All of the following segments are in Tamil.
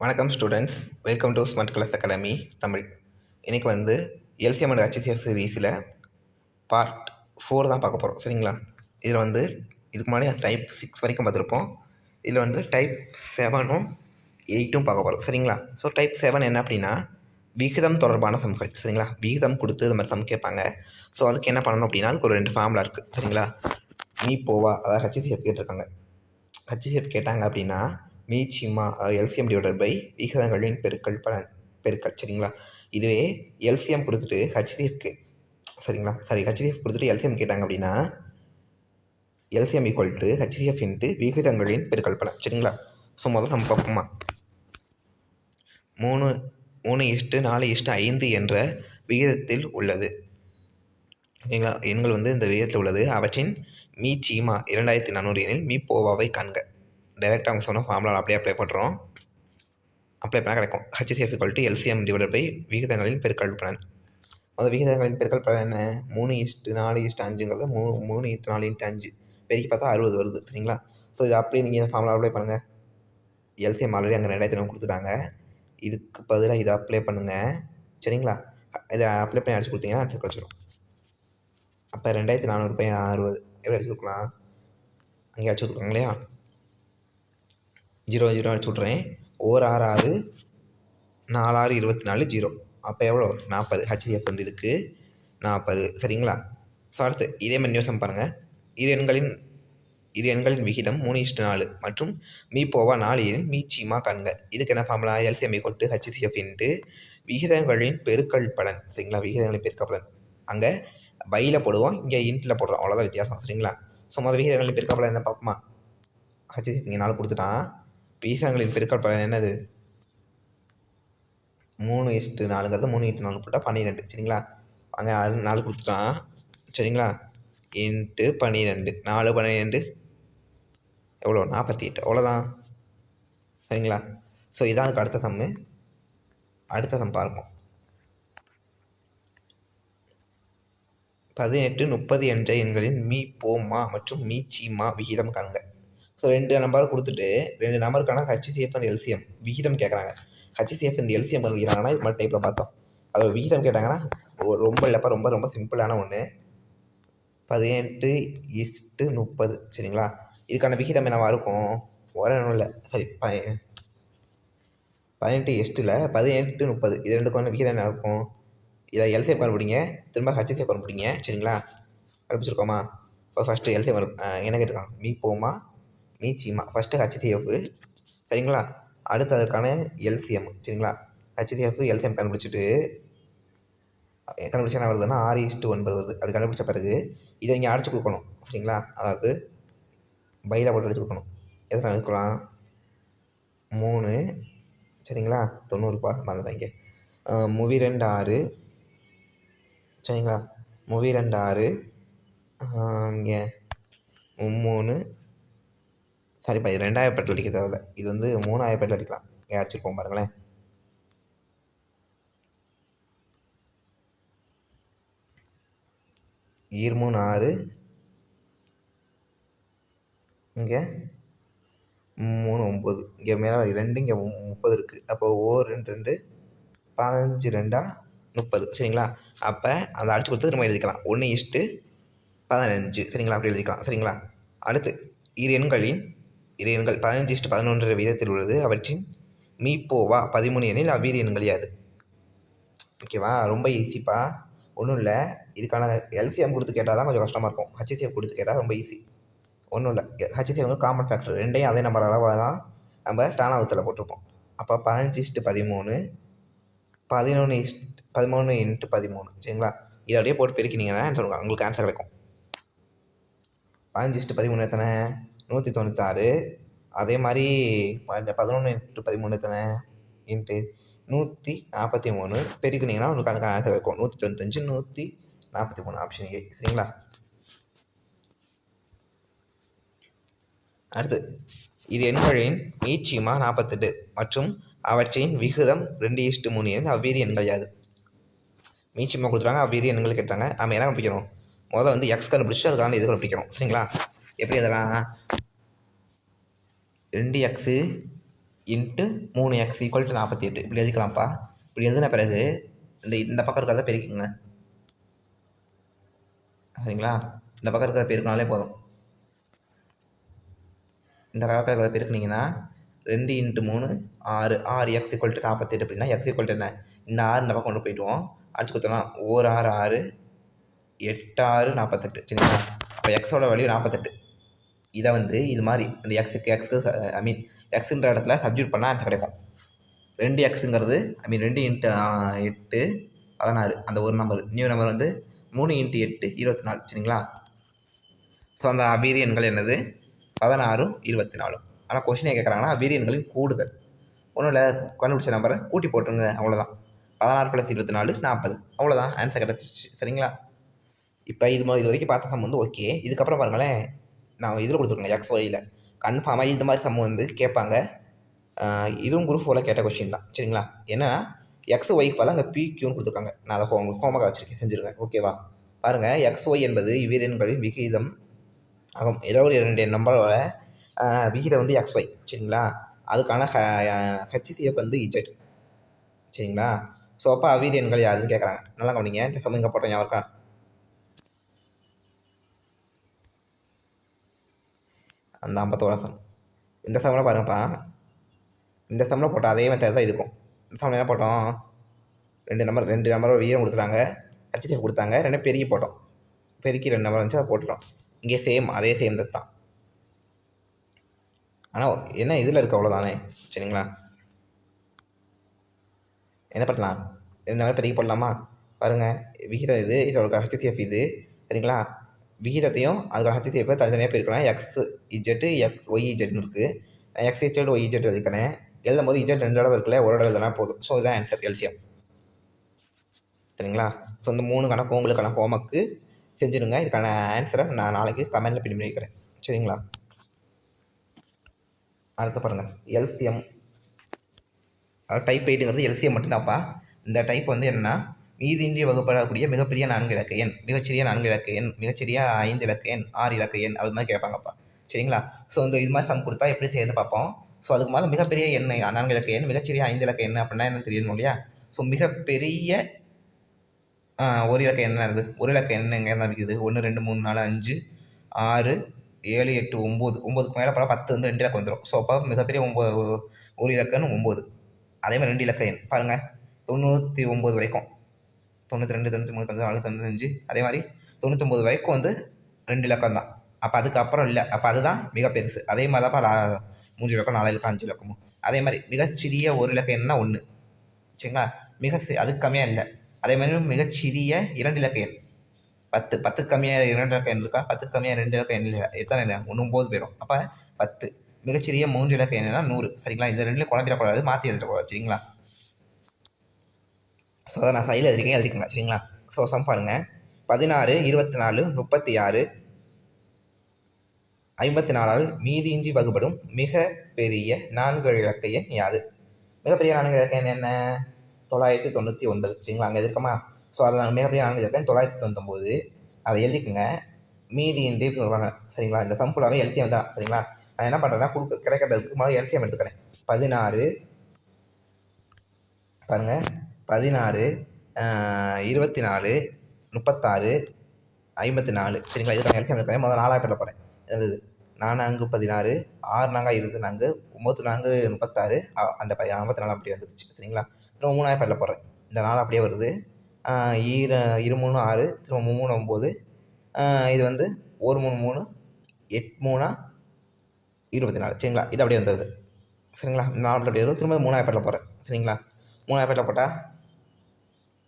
வணக்கம் students welcome to smart class academy Tamil. இன்றைக்கி வந்து எல்சிஎம் அண்ட் ஹெச்எஸ்எஃப் சீரீஸில் பார்ட் ஃபோர் தான் பார்க்க போகிறோம் சரிங்களா? இதில் வந்து இதுக்கு முன்னாடி டைப் சிக்ஸ் வரைக்கும் பார்த்துருப்போம். இதில் வந்து டைப் செவனும் எயிட்டும் பார்க்க போகிறோம் சரிங்களா? ஸோ டைப் செவன் என்ன அப்படின்னா விகிதம் தொடர்பான சம்கள் சரிங்களா? விகிதம் கொடுத்து இது மாதிரி சம் கேட்பாங்க. ஸோ அதுக்கு என்ன பண்ணணும் அப்படின்னா அதுக்கு ஒரு ரெண்டு ஃபார்முலா இருக்குது சரிங்களா? மீ போவா. அதாவது ஹச்சிசிஎஃப் கேட்டிருக்காங்க. ஹச்சிசிஎஃப் கேட்டாங்க அப்படின்னா மீச்சிமா அதாவது எல்சிஎம் டிவைடட் பை விகிதங்களின் பெருக்கல் பலன் பெருக்கல் சரிங்களா? இதுவே எல்சிஎம் கொடுத்துட்டு ஹச்சிசிஎஃப்க்கு சரிங்களா? சாரி ஹச்சிசிஎஃப் கொடுத்துட்டு எல்சிஎம் கேட்டாங்க அப்படின்னா LCM equal to HCF into விகிதங்களின் பெருக்கல் பலன் சரிங்களா? ஸோ முதல்ல நம்ம பார்ப்போமா? மூணு மூணு இஷ்டு நாலு இஷ்டு ஐந்து என்ற விகிதத்தில் உள்ளது. எங்கள் எண்கள் வந்து இந்த விகிதத்தில் உள்ளது. அவற்றின் மீ சீமா இரண்டாயிரத்தி நானூறு எனில் மீ போவாவை காண்க. டைரெக்டாக அவங்க சொன்ன ஃபார்முலா அப்படியே அப்ளை பண்ணுறோம் அப்ளை பண்ணால் கிடைக்கும். HCF equal to LCM divide by விகிதங்களின் பெருக்கல் பலன். அந்த விகிதங்களின் பெருக்கல் பலன் என்ன? மூணு இஷ்டு நாலு இஷ்டு அஞ்சுங்கிறது மூணு மூணு இட்டு நாலு இன்ட்டு அஞ்சு. பெருக்கி பார்த்தா அறுபது வருது சரிங்களா? ஸோ இது அப்படியே நீங்கள் ஃபார்முலா அப்ளை பண்ணுங்கள் எல்சிஎம் ஆல்ரெடி அங்கே ரெண்டாயிரத்தி நானூறு கொடுத்துட்டாங்க. இதுக்கு பதிலாக இதை அப்ளை பண்ணுங்கள் சரிங்களா? இதை அப்ளை பண்ணி அடிச்சு கொடுத்தீங்கன்னா ஆன்சர் கிடச்சிரும் அப்போ ரெண்டாயிரத்தி நானூறு பை அறுபது. எப்படி அடிச்சு கொடுக்கலாம்? அங்கே அடிச்சு கொடுக்குறாங்க இல்லையா? ஜீரோ ஜீரோ அடிச்சு விட்றேன் ஓர் ஆறு ஆறு நாலு ஆறு இருபத்தி நாலு ஜீரோ. அப்போ எவ்வளோ நாற்பது. ஹெச்டிஎஃப் வந்து இதுக்கு நாற்பது. சரிங்களா? ஸோ அடுத்து இதே மாதிரி நியூஸம் பாருங்கள் இரு எண்களின் இரு எண்களின் விகிதம் மூணு இஷ்டு நாலு மற்றும் மீ போவா நாலு எண் மீ சீமா காண்க. இதுக்கு என்ன ஃபார்முலா எல்சிஎம்ஐ கொட்டு ஹெச்சிசிஎஃப் என்று விகிதங்களின் பெருக்கல் பலன். சரிங்களா? விகிதங்களின் பெருக்கல் பலன். அங்கே பையில் போடுவோம் இங்கே இன்ட்டில் போடுறோம். அவ்வளோதான் வித்தியாசம் சரிங்களா? ஸோ மொதல் விகிதங்களின் பெருக்கல் பலன் என்ன பார்ப்போமா ஹச்சி இங்கே நாலு கொடுத்துட்டான். விகிதங்களின் பெருக்கல் பலன் என்னது? மூணு இஷ்டு நாலுங்கிறது மூணு இட்டு நாலு போட்டால் பன்னிரெண்டு சரிங்களா? அங்கே நாலு நாலு கொடுத்துட்டான் சரிங்களா? இன்ட்டு பன்னிரெண்டு நாலு பன்னிரெண்டு எவ்வளோ? நாற்பத்தி எட்டு அவ்வளோதான் சரிங்களா? ஸோ இதான் அதுக்கு அடுத்த சம்மு. அடுத்த சம் பார்ப்போம் பதினெட்டு முப்பது என்ற எண்களின் மீ போமா மற்றும் மீ சீமா விகிதம் காண்க ஸோ ரெண்டு நம்பர் கொடுத்துட்டு ரெண்டு நம்பருக்கான ஹச்சிசிஎஃப் அந்த எல்சிஎம் விகிதம் கேட்குறாங்க ஹச்சிசிஎஃப் இந்த எல்சிஎம் பண்ணிக்கிறாங்கன்னா இது மாதிரி டைப்பில் பார்த்தோம். அதோட விகிதம் கேட்டாங்கன்னா ரொம்ப இல்லைப்பா ரொம்ப ரொம்ப சிம்பிளான ஒன்று பதினெட்டு இஸ்ட்டு முப்பது சரிங்களா? இதுக்கான விகிதம் என்னவாக இருக்கும்? ஒன்றும் இல்லை. சரி ப பதினெட்டு எஸ்ட்டில் பதினெட்டு முப்பது இது ரெண்டுக்கான விகிதம் என்ன இருக்கும்? இதை எல்சிஎஃப் கண்டுபிடிங்க. திரும்ப ஹச்சிசிஎஃப் கண்டுபிடிங்க. சரிங்களா? கண்டுபிடிச்சிருக்கோமா? இப்போ ஃபஸ்ட்டு எல்சிஎஃப் என்ன கேட்டிருக்கான் மீ போமா மீ சீமா ஃபஸ்ட்டு ஹச்சிசிஎஃப் சரிங்களா? அடுத்து அதற்கான எல்சிஎம் சரிங்களா? ஹச்சிசிஎஃப் எல்சிஎம் கண்டுபிடிச்சிட்டு கண்டுபிடிச்சா என்ன வருதுன்னா ஆறு இஸ்ட்டு ஒன்பது வருது. அப்படி கண்டுபிடிச்ச பிறகு இதை இங்கே அடிச்சு கொடுக்கணும். சரிங்களா? அதாவது பையில் போட்டு அடிச்சு கொடுக்கணும். எத்தனை எடுக்கலாம் மூணு. சரிங்களா? தொண்ணூறுபா மறந்துட்டாங்க மூவி ரெண்டு ஆறு. சரிங்களா? மூவி ரெண்டு ஆறு. இங்கே மூணு. சரிப்பா இது ரெண்டாயிரம் பெட்டில் அடிக்க தேவையில்ல. இது வந்து மூணாயிரம் பெட்டில் அடிக்கலாம். இங்கே அடிச்சிருக்கோம் பாருங்களேன். ஈர் மூணு ஆறு. இங்கே மூணு ஒம்பது இங்கே மேலே ரெண்டு இங்கே முப்பது இருக்குது அப்போ ஓ ரெண்டு ரெண்டு. பதினஞ்சு ரெண்டா? முப்பது. சரிங்களா? அப்போ அதை அடிச்சு கொடுத்து நம்ம எழுதிக்கலாம். ஒன்று இஷ்டு பதினஞ்சு. சரிங்களா? அப்படி எழுதிக்கலாம். சரிங்களா? அடுத்து இரு எண்களின் இரு எண்கள் பதினஞ்சு இஷ்டு பதினொன்று விதத்தில் உள்ளது. அவற்றின் மீப்போவா பதிமூணு எண்ணில் அவ்வீறு எண்கள் யாது. ஓகேவா ரொம்ப ஈஸிப்பா ஒன்றும் இல்லை. இதுக்கான எல்சிஎம் கொடுத்து கேட்டால் தான் கொஞ்சம் கஷ்டமாக இருக்கும். ஹச்சிசிஎஃப் கொடுத்து கேட்டால் ரொம்ப ஈஸி ஒன்றும் இல்லை. ஹச்சிசிஎஃப் வந்து காமன் ஃபேக்டர் ரெண்டையும் அதே நம்பர் அளவாக தான் நம்ம டானாவத்தில் போட்டிருப்போம். அப்போ பதினஞ்சு இஷ்டு பதிமூணு பதினொன்று இஸ் பதிமூணு இன்ட்டு பதிமூணு. சரிங்களா? இதை அப்படியே போட்டு பெருக்கினீங்கன்னா ஆன்சர் உங்களுக்கு ஆன்சர் கிடைக்கும். பதினஞ்சு இஸ்ட்டு பதிமூணு எத்தனை? நூற்றி தொண்ணூத்தாறு. அதே மாதிரி பதினொன்று இன்ட்டு பதிமூணு எத்தனை? இன்ட்டு நூற்றி நாற்பத்தி மூணு பெருக்கினீங்கன்னா உங்களுக்கு அதுக்கான ஆன்சர் இருக்கும் நூற்றி தொண்ணூத்தஞ்சு நூற்றி நாற்பத்தி மூணு ஆப்ஷன் ஏ சரிங்களா? அடுத்து இது எண்களின் மீச்சியமா நாற்பத்தெட்டு மற்றும் அவற்றின் விகிதம் ரெண்டு ஈஸ்ட்டு மூணு எண் அவ்வீரி எண்கள் யாது? மீச்சியமாக கொடுத்துருக்காங்க அவ்வீரிய எண்கள் கேட்டாங்க நம்ம என்ன கண்டுபிடிக்கணும்? முதல்ல வந்து எக்ஸ் கண்டுபிடிச்சு அதுக்கான இது பிடிக்கிறோம் சரிங்களா? எப்படி எதெல்லாம் ரெண்டு எக்ஸு இன்ட்டு மூணு எக்ஸ் ஈக்குவல் டு நாற்பத்தி எட்டு. இப்படி எழுதிக்கலாம்ப்பா. இப்படி எழுதின பிறகு இந்த இந்த பக்கம் இருக்கிறத பெருக்கிங்க சரிங்களா? இந்த பக்கம் இருக்கிறத பெருக்கினாலே போதும். இந்த பக்கம் இருக்கிறத பெருக்குனீங்கன்னா ரெண்டு இன்ட்டு மூணு ஆறு ஆறு எக்ஸ் ஈக்குவல் டு நாற்பத்தெட்டு அப்படின்னா எக்ஸ் ஈக்குவல் டு என்ன? இந்த ஆறு இந்த பக்கம் கொண்டு போயிடுவோம் அடிச்சு கொடுத்தோம்னா ஓர் ஆறு ஆறு எட்டு ஆறு நாற்பத்தெட்டு. சரிங்களா? அப்போ எக்ஸோட வேல்யூ நாற்பத்தெட்டு. இதை வந்து இது மாதிரி அந்த எக்ஸுக்கு எக்ஸு ஐ மீன் எக்ஸுன்ற இடத்துல சப்ஜெக்ட் பண்ணால் ஆன்சர் கிடைக்கும். ரெண்டு எக்ஸுங்கிறது ஐ மீன் ரெண்டு இன்ட்டு எட்டு பதினாறு. அந்த ஒரு நம்பர் நியூ நம்பர் வந்து மூணு இன்ட்டு எட்டு இருபத்தி நாலு. சரிங்களா? ஸோ அந்த அபீரியன்கள் என்னது? பதினாறும் இருபத்தி நாலும். ஆனால் கொஷினே கேட்குறாங்கன்னா வீரியன்களின் கூடுதல். ஒன்றும் இல்லை கண்டுபிடிச்ச நம்பரை கூட்டி போட்டுருங்க அவ்வளோதான் பதினாறு ப்ளஸ் இருபத்தி நாலு நாற்பது. அவ்வளோதான் ஆன்சர் கிடச்சிச்சு சரிங்களா? இப்போ இது மாதிரி இது வரைக்கும் பார்த்த சம் வந்து ஓகே இதுக்கப்புறம் பாருங்களேன் நான் இதில் கொடுத்துருக்கேன் எக்ஸ் ஒயில் கன்ஃபார்மாக இந்த மாதிரி சம் வந்து கேட்பாங்க. இதுவும் குரூப் ஃபோரில் கேட்ட கொஷின் தான். சரிங்களா? என்னென்னா எக்ஸ் ஒய்க்கு பதில் அங்கே பிக்யூன்னு கொடுத்துருக்காங்க. நான் அதை உங்களுக்கு ஹோமக்காக வச்சுருக்கேன் செஞ்சுருக்கேன் ஓகேவா பாருங்கள் எக்ஸ் ஒய் என்பது இவ்விரண்களின் விகிதம் ஆகும். இருபது இரண்டு நம்பரோட விகிதம் வந்து எக்ஸ் ஒய் சரிங்களா? அதுக்கான ஹ ஹெச்சிசிஎஃப் வந்து இஜெட் சரிங்களா? ஸோ அப்போ அவ்வீரியன்கள் யாருன்னு கேட்குறாங்க நல்லா கவனிங்க. இந்த சம் இங்கே போட்டோம் யாருக்கா அந்த ஐம்பத்தோட சம். இந்த சம்மில் பாருங்கப்பா. இந்த சம்மில் போட்டால் அதே மெத்தட் தான் இருக்கும். இந்த சம்மில் என்ன போட்டோம்? ரெண்டு நம்பர் ரெண்டு நம்பர் வீதம் கொடுத்துட்டாங்க. ஹெச்டிஎஃப் கொடுத்தாங்க. ரெண்டு பெருக்கி போட்டோம். பெருக்கி ரெண்டு நம்பர் வந்துச்சு அதை போட்டுட்டோம். இங்கே சேம் அதே சேம் தான். ஆனால் என்ன இதில் இருக்கு அவ்வளோதானே சரிங்களா? என்ன பண்ணலாம்? ரெண்டு மாதிரி பதிக்க போடலாமா? பாருங்கள் விகிதம் இது இதோட ஹெச்டிஎஃப் இது. சரிங்களா? விகிதத்தையும் அதுக்கான ஹச்சிசிஎஃப் தனித்தனியாக பிரிக்கலாம். எக்ஸ் இஜெட்டு எக்ஸ் ஒய் இஜெட்னு இருக்குது எக்ஸ் இஜெட் ஒய் இஜெட் எழுதிக்கிறேன் எழுதும் போது இஜெட் ரெண்டு தடவை இருக்குல்ல? ஒரு தடவை எழுதுனா போதும். ஸோ இதுதான் ஆன்சர் எல்சிஎம் சரிங்களா? ஸோ இந்த மூணு கணக்கு உங்களுக்கான ஹோம்ஒர்க்கு செஞ்சுடுங்க. இதுக்கான ஆன்சரை நான் நாளைக்கு கமெண்ட்டில் பின் பண்ணி வைக்கிறேன். சரிங்களா? அடுத்து பாருங்கள் எல்சிஎம் டைப் எயிட்டுங்கிறது எல்சிஎம் மட்டும்தான்ப்பா. இந்த டைப் வந்து என்னென்னா மீதின்றி வகுப்படக்கூடிய மிகப்பெரிய நான்கு இலக்க எண் மிகச்சிறிய நான்கு இலக்கு எண் மிகச்சிறிய ஐந்து இலக்க எண் ஆறு இலக்க எண் அது மாதிரி கேட்பாங்கப்பா. சரிங்களா? ஸோ இந்த இது மாதிரி சம் கொடுத்தா எப்படி செய்யறது பார்ப்போம்? ஸோ அதுக்கு மேலே மிகப்பெரிய எண் நான்கு இலக்கு எண் மிகச்சிறிய ஐந்து இலக்க எண் அப்படின்னா என்ன தெரியணும் இல்லையா? ஸோ மிகப்பெரிய ஒரு இலக்க என்ன என்னது ஒரு இலக்க எண் எங்கே இருக்குது? ஒன்று ரெண்டு மூணு நாலு அஞ்சு ஆறு ஏழு எட்டு ஒம்பது. ஒம்பதுக்கு மேலே போனால் பத்து வந்து ரெண்டு இலக்கம் வந்துடும் ஸோ அப்போ மிகப்பெரிய ஒம்பது ஒரு இலக்கன்னு ஒம்பது. அதே மாதிரி ரெண்டு இலக்க எண். பாருங்கள் தொண்ணூற்றி ஒம்பது வரைக்கும். தொண்ணூற்றி ரெண்டு தொண்ணூற்றி மூணு தொண்ணூற்றி நாலு தொண்ணூத்தஞ்சு அதே மாதிரி தொண்ணூற்றொம்பது வரைக்கும் வந்து ரெண்டு இலக்கம் தான் அப்போ அதுக்கப்புறம் இல்லை. அப்போ அதுதான் மிக பெருசு. அதே மாதிரி தான் மூன்று இலக்கம் நாலு இலக்கம் அஞ்சு இலக்கமும். அதே மாதிரி மிகச்சிறிய ஒரு இலக்கம் என்ன ஒன்று சரிங்களா? மிக அதுக்கு கம்மியாக இல்லை. அதே மாதிரி மிகச்சிறிய இரண்டு இலக்க எண். பத்து பத்து கம்மியாக இரண்டு இலக்க எண் இருக்கா? பத்து கம்மியாக ரெண்டு இலக்க எண் இல்லை எத்தனை இல்லை ஒன்பது போயிடும் அப்போ பத்து. மிகச்சிறிய மூன்று இலக்க எண்ணுனா நூறு. சரிங்களா? இந்த ரெண்டுலையும் குழம்பிடக்கூடாது மாற்றி எழுதிடக்கூடாது சரிங்களா? ஸோ அதை நான் சைடில் எழுதிருக்கேன். எழுதிக்கோங்க. சரிங்களா? ஸோ சம் பாருங்கள் பதினாறு இருபத்தி நாலு முப்பத்தி ஆறு ஐம்பத்தி நாலால் மீதியின்றி வகுப்படும் மிக பெரிய நான்கு இலக்க எண் யாது? மிகப்பெரிய நான்கு இலக்க எண் என்ன? தொள்ளாயிரத்தி தொண்ணூற்றி ஒன்பது. சரிங்களா? அங்கே இருக்கமா ஸோ அதில் மிகப்பெரிய நான்கு இலக்க தொள்ளாயிரத்தி தொண்ணூத்தொம்பது. அதை எழுதிக்கோங்க. மீதி வருவாங்க? சரிங்களா? இந்த சம் ஃபுல்லாகவே எல்சியம் தான் சரிங்களா? நான் என்ன பண்ணுறேன்னா கொடுக்க கிடைக்கிறதுக்கு முதல்ல எல்சியம் எடுத்துக்கிறேன். பதினாறு பாருங்கள் பதினாறு இருபத்தி நாலு முப்பத்தாறு ஐம்பத்தி நாலு சரிங்களா இதுக்கு நான் எல்சியம் எடுக்கிறேன் முதல்ல நாலாக பெற போகிறேன் இருந்தது. நான்கு பதினாறு ஆறு நாங்கள் இருபத்தி நான்கு ஒம்பது நான்கு முப்பத்தாறு அந்த ஐம்பத்தி நாலு அப்படியே வந்துருச்சு. சரிங்களா? திரும்ப மூணாயிரம் பேரில் போகிறேன் இந்த நாள் அப்படியே வருது. ஈர இரு மூணு ஆறு திரும்ப மூணு ஒம்பது. இது வந்து ஒரு மூணு மூணு எட் மூணா இருபத்தி நாலு. சரிங்களா? இது அப்படியே வந்துடுது சரிங்களா? நாலு அப்படியே வரும் திரும்ப மூணாயிரம் பெற போகிறேன் சரிங்களா? மூணாயிரம் பெற போட்டால்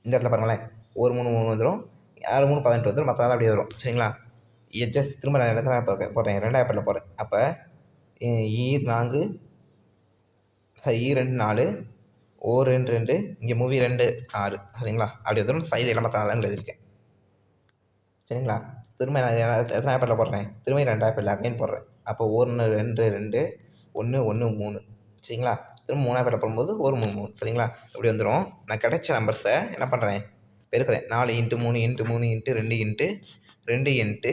இந்த இடத்துல பாருங்களேன். ஒரு மூணு மூணு வந்துடும் ஆறு மூணு பதினெட்டு வந்துடும் மற்ற அப்படியே வரும். சரிங்களா? எஜஸ் திரும்ப நான் இடத்துல போகிறேன் போகிறேன் ரெண்டாயிரம் போகிறேன் அப்போ ஈ நான்கு ஈ ரெண்டு நாலு ஓ ரெண்டு ரெண்டு. இங்கே மூவி ரெண்டு ஆறு. சரிங்களா? அப்படி வந்துடும் சைடு எல்லாம் மற்ற நாளாங்க எழுதியிருக்கேன். சரிங்களா? திரும்ப நான் எத்தனை எத்தனாயிரம் போடுறேன்? திரும்ப ரெண்டு பேரில் அகைன் போடுறேன். அப்போ ஒன்று ரெண்டு ரெண்டு. ஒன்று ஒன்று மூணு. சரிங்களா? திரும்ப மூணு பேரில் போடும்போது ஒரு மூணு மூணு. சரிங்களா? இப்படி வந்துடும் நான் கிடைச்ச நம்பர்ஸை என்ன பண்ணுறேன் பெருக்கிறேன். நாலு இன்ட்டு மூணு இன்ட்டு மூணு இன்ட்டு ரெண்டு இன்ட்டு ரெண்டு இன்ட்டு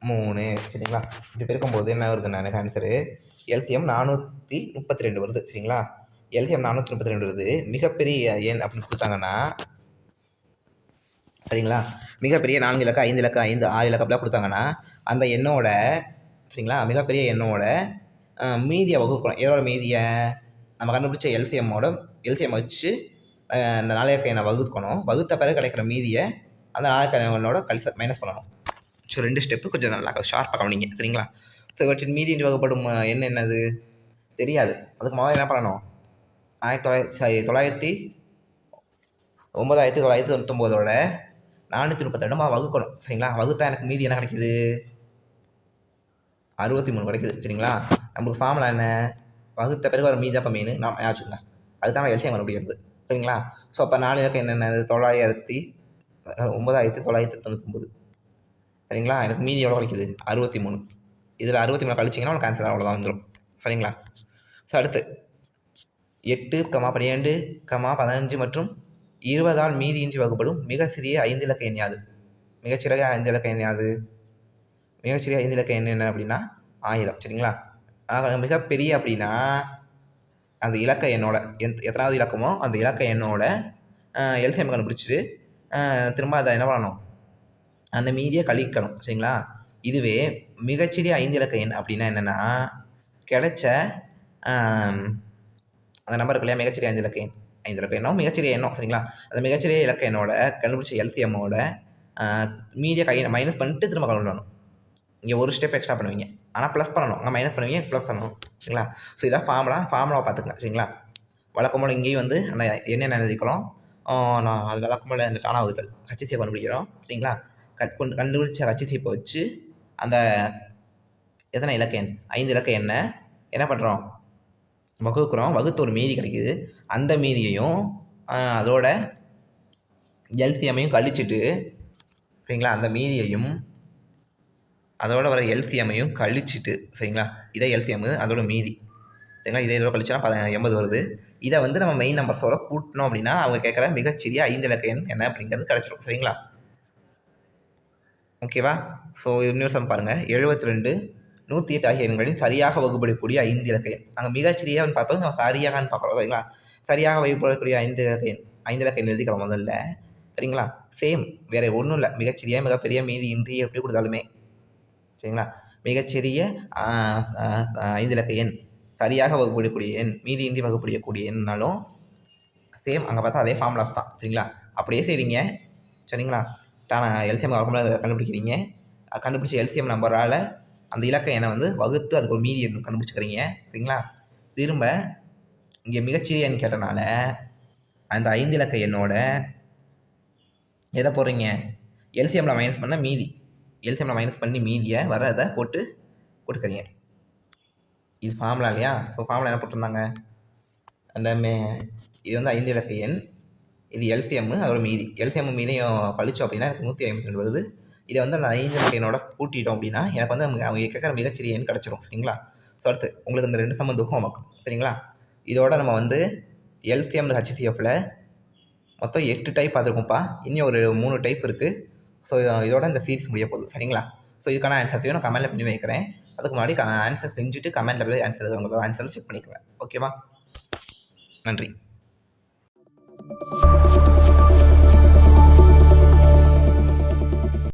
மூணு. சரிங்களா? இப்படி பெருக்கும்போது என்ன வருது? எனக்கு ஆன்சரு எல்சிஎம் நானூற்றி முப்பத்தி ரெண்டு வருது. சரிங்களா? எல்சிஎம் நானூற்றி முப்பத்தி ரெண்டு மிகப்பெரிய எண் அப்படின்னு கொடுத்தாங்கன்னா சரிங்களா? மிகப்பெரிய நான்கு இலக்கம் ஐந்து இலக்கம் ஐந்து ஆறு இலக்கம் கொடுத்தாங்கன்னா அந்த எண்ணோட சரிங்களா? மிகப்பெரிய எண்ணோட மீதியை வகுக்கணும். எவ்வளோ மீதியை? நம்ம கண்டுபிடிச்ச எல்சிஎம்மோட எல்சிஎம் வச்சு அந்த நாளையக்க எண்ணை வகுக்கணும். வகுத்த பிறகு கிடைக்கிற மீதியை அந்த நாளையக்க எண்ணோட கழிச்சு மைனஸ் பண்ணணும். ஸோ ரெண்டு ஸ்டெப்பு கொஞ்சம் நல்லா ஷார்ப்பாக கவனிங்க சரிங்களா? ஸோ இவற்றின் மீதி என்று வகுப்படும் என்ன என்னது? தெரியாது. அதுக்கு முதல்ல என்ன பண்ணணும்? ஆயிரத்தி தொள்ளாயிரத்தி சாரி தொள்ளாயிரத்தி ஒம்பதாயிரத்தி தொள்ளாயிரத்தி தொண்ணூத்தொம்போதோட நானூற்றி முப்பத்தெண்டுமா வகுக்கணும். சரிங்களா? வகுத்தா எனக்கு மீதி என்ன கிடைக்குது? அறுபத்தி மூணு கிடைக்குது. சரிங்களா? நம்மளுக்கு ஃபார்முலா என்ன? வகுத்த பிறகு ஒரு மீதி அப்போ மீன் நான் வச்சுக்கோங்க. அதுதான் எல்சியம் வர முடியாது சரிங்களா? ஸோ அப்போ நாலு இலக்கம் என்னென்ன? தொள்ளாயிரத்தி ஒம்பதாயிரத்தி தொள்ளாயிரத்தி தொண்ணூத்தொம்பது. சரிங்களா? எனக்கு மீதி எவ்வளோ கிடைக்குது? அறுபத்தி மூணு. இதில் அறுபத்தி மூணு கழிச்சிங்கன்னா உங்களுக்கு ஆன்சர் அவ்வளோதான் வந்துடும் சரிங்களா? ஸோ அடுத்து. எட்டு கமா பன்னிரெண்டு கமா பதினஞ்சு மற்றும் இருபதால் மீதியின்றி வகுப்படும் மிக சிறிய ஐந்து இலக்க எண் யாது? மிகச்சிறிய ஐந்து இலக்க எண் யாது? மிகச்சிறிய ஐந்து இலக்க எண் என்ன அப்படின்னா ஆயிரம் சரிங்களா? ஆக மிகப்பெரிய அப்படின்னா அந்த இலக்க எண்ணோட எத் எத்தனாவது இலக்கமோ அந்த இலக்க எண்ணோட எல்சிஎம் கண்டுபிடிச்சிட்டு திரும்ப அதை என்ன பண்ணணும்? அந்த மீதியை கழிக்கணும் சரிங்களா? இதுவே மிகச்சிறிய ஐந்து இலக்க எண் அப்படின்னா என்னென்னா கிடைச்ச அந்த நம்பர் இருக்கு இல்லையா மிகச்சிறிய ஐந்து இலக்கு எண் ஐந்து இலக்கு எண்ணம் மிகச்சிறிய எண்ணம் சரிங்களா? அந்த மிகச்சிறிய இலக்க எண்ணோட கண்டுபிடிச்ச எல்சிஎம்மோட மீதியை கை மைனஸ் பண்ணிட்டு திரும்ப கொண்டு இங்கே ஒரு ஸ்டெப் எக்ஸ்ட்ரா பண்ணுவீங்க. ஆனால் ப்ளஸ் பண்ணணும். அங்கே மைனஸ் பண்ணுவீங்க ப்ளஸ் பண்ணணும். சரிங்களா? ஸோ இதான் ஃபார்முலா ஃபார்முலாவை பார்த்துக்கங்க. சரிங்களா? வழக்கம் போல் இங்கேயும் வந்து அந்த என்னென்ன எழுதிக்கிறோம். நான் அது வழக்கம் போல் அந்த காணா வகுத்தல் ஹச்சிசியை கண்டுபிடிக்கிறோம். சரிங்களா? கட் கொண்டு கண்டுபிடிச்ச ஹச்சிசிப்பை வச்சு அந்த எத்தனை இலக்கு எண்? ஐந்து இலக்கு என்ன என்ன பண்ணுறோம் வகுக்கிறோம். வகுத்து ஒரு மீதி கிடைக்கிது. அந்த மீதியையும் அதோட எல்சிஎம்மையும் கழிச்சிட்டு சரிங்களா? அந்த மீதியையும் அதோட வர எல்சிஎம்மையும் கழிச்சிட்டு சரிங்களா? இதே எல்சிஎம்மு அதோட மீதி. சரிங்களா? இதே இதோட கழிச்சா பத எண்பது வருது. இதை வந்து நம்ம மெயின் நம்பர்ஸோட கூட்டணும் அப்படின்னா அவங்க கேட்குற மிகச்சிறிய ஐந்து இலக்க எண் என்ன அப்படிங்கிறது கிடச்சிரும். சரிங்களா? ஓகேவா? ஸோ இன்னொரு சம் பாருங்கள் எழுபத்தி ரெண்டு நூற்றி எட்டு ஆகிய எண்களின் சரியாக வகுப்படக்கூடிய ஐந்து இலக்க எண். அங்கே மிகச்சிறிய பார்த்தோம். நம்ம சரியாகன்னு பார்க்குறோம். சரிங்களா? சரியாக வகுப்படக்கூடிய ஐந்து இலக்க எண் ஐந்து இலக்க எண் எழுதிக்கிறோம் முதல்ல. சரிங்களா? சேம் வேறு ஒன்றும் இல்லை. மிகச்சிறிய மிகப்பெரிய மீதி இன்றி எப்படி கொடுத்தாலுமே. சரிங்களா? மிகச்சிறிய ஐந்து இலக்க எண். சரியாக வகுப்படக்கூடிய எண் மீதி இன்றி வகுப்படக்கூடிய எண்ணாலும் சேம் அங்கே பார்த்தா அதே ஃபார்முலாஸ் தான். சரிங்களா? அப்படியே செய்றீங்க. சரிங்களா? டான எல்சிஎம் கண்டுபிடிக்கிறீங்க. கண்டுபிடிச்ச எல்சிஎம் நம்பரால் அந்த இலக்க எண்ணை வந்து வகுத்து அதுக்கு ஒரு மீதி எண் கண்டுபிடிச்சிக்கிறீங்க சரிங்களா? திரும்ப இங்கே மிகச்சிறிய எண் கேட்டனால அந்த ஐந்து இலக்க எண்ணோட எதை போடுறீங்க? எல்சிஎம்மில் மைனஸ் பண்ண மீதி. எல்சிஎம்மில் மைனஸ் பண்ணி மீதியை வரதை போட்டு போட்டுக்கிறீங்க. இது ஃபார்முலா இல்லையா? ஸோ ஃபார்முலா என்ன போட்டிருந்தாங்க? அந்த மே இது வந்து ஐந்து இலக்க எண் இது எல்சிஎம் அதோட மீதி. எல்சிஎம் மீதியும் பழிச்சோம் அப்படின்னா எனக்கு நூற்றி ஐம்பத்தி ரெண்டு வருது. இதை வந்து அந்த ஐந்து இலக்க எண்ணோட கூட்டிட்டோம் அப்படின்னா எனக்கு வந்து அவங்க அவங்க கேட்குற மிகச்சிறிய எண் கிடச்சிரும் சரிங்களா? ஸோ அடுத்து உங்களுக்கு இந்த ரெண்டு சம்மந்தம் ஹோம்ஒர்க் சரிங்களா? இதோட நம்ம வந்து எல்சிஎம் ஹச்சிசிஎஃப்பில் மொத்தம் எட்டு டைப் பார்த்துருக்கோம்ப்பா. இன்னும் ஒரு மூணு டைப் இருக்குது ஸோ இதோட இந்த சீரிஸ் முடிய போகுது சரிங்களா? ஸோ இதுக்கான ஆன்சர்ஸையும் நான் கமெண்ட்டில் பண்ணி வைக்கிறேன். அதுக்கு முன்னாடி ஆன்சர் செஞ்சுட்டு கமெண்ட்டில் போய் ஆன்சர் உங்களோட ஆன்சர் செக் பண்ணிக்குவேன் ஓகேவா நன்றி.